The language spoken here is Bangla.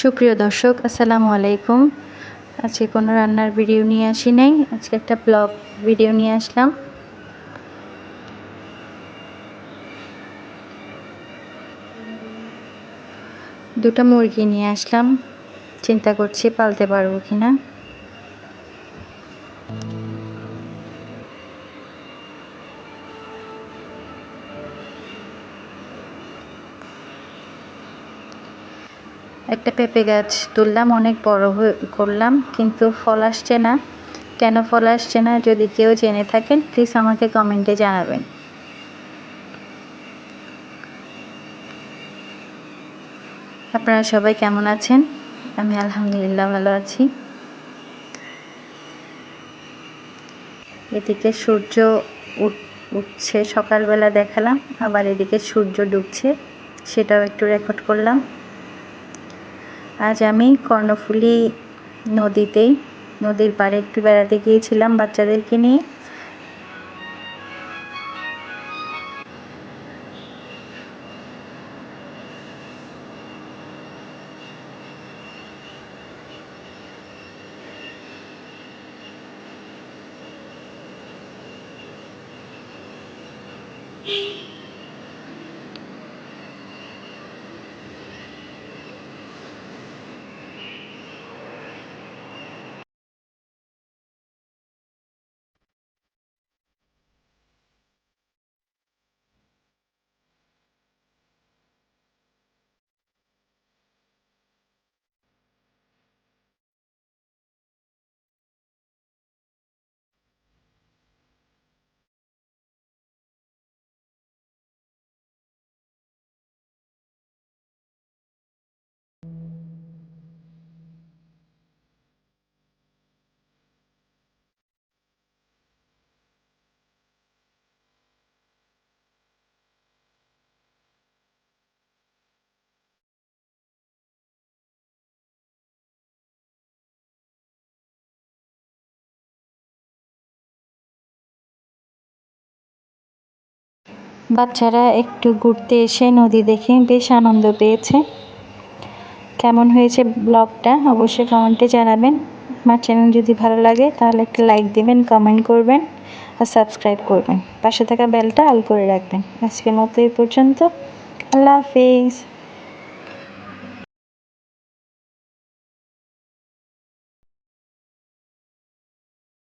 সুপ্রিয় দর্শক, আসসালামু আলাইকুম। আজকে কোনো রান্নার ভিডিও নিয়ে আসি নাই। আজকে একটা ব্লগ ভিডিও নিয়ে আসলাম। দুটো মুরগি নিয়ে আসলাম। চিন্তা করছি পালতে পারব কিনা। একটা পেঁপে গাছ তুললাম, অনেক বড় হয়ে করলাম, কিন্তু ফল আসছে না। কেন ফল আসছে না? যদি কেউ জেনে থাকেন প্লিজ আমাকে কমেন্টে জানাবেন। আপনারা সবাই কেমন আছেন? আমি আলহামদুলিল্লাহ ভালো আছি। এদিকে সূর্য উঠছে, সকালবেলা দেখালাম, আবার এদিকে সূর্য ডুবছে, সেটাও একটু রেকর্ড করলাম। আজ আমি কর্ণফুলী নদীতেই নদীর পাড়ে একটু বেড়াতে গিয়েছিলাম বাচ্চাদেরকে নিয়ে। বাচ্চারা একটু ঘুরতে এসে নদী দেখে বেশ আনন্দ পেয়েছে। কেমন হয়েছে ব্লগটা অবশ্যই কমেন্টে জানাবেন। আমার চ্যানেল যদি ভালো লাগে তাহলে একটু লাইক দেবেন কমেন্ট করবেন আর সাবস্ক্রাইব করবেন। পাশে থাকা বেলটা অল করে রাখবেন। আজকের মতো এই পর্যন্ত। আল্লাহ হাফিজ।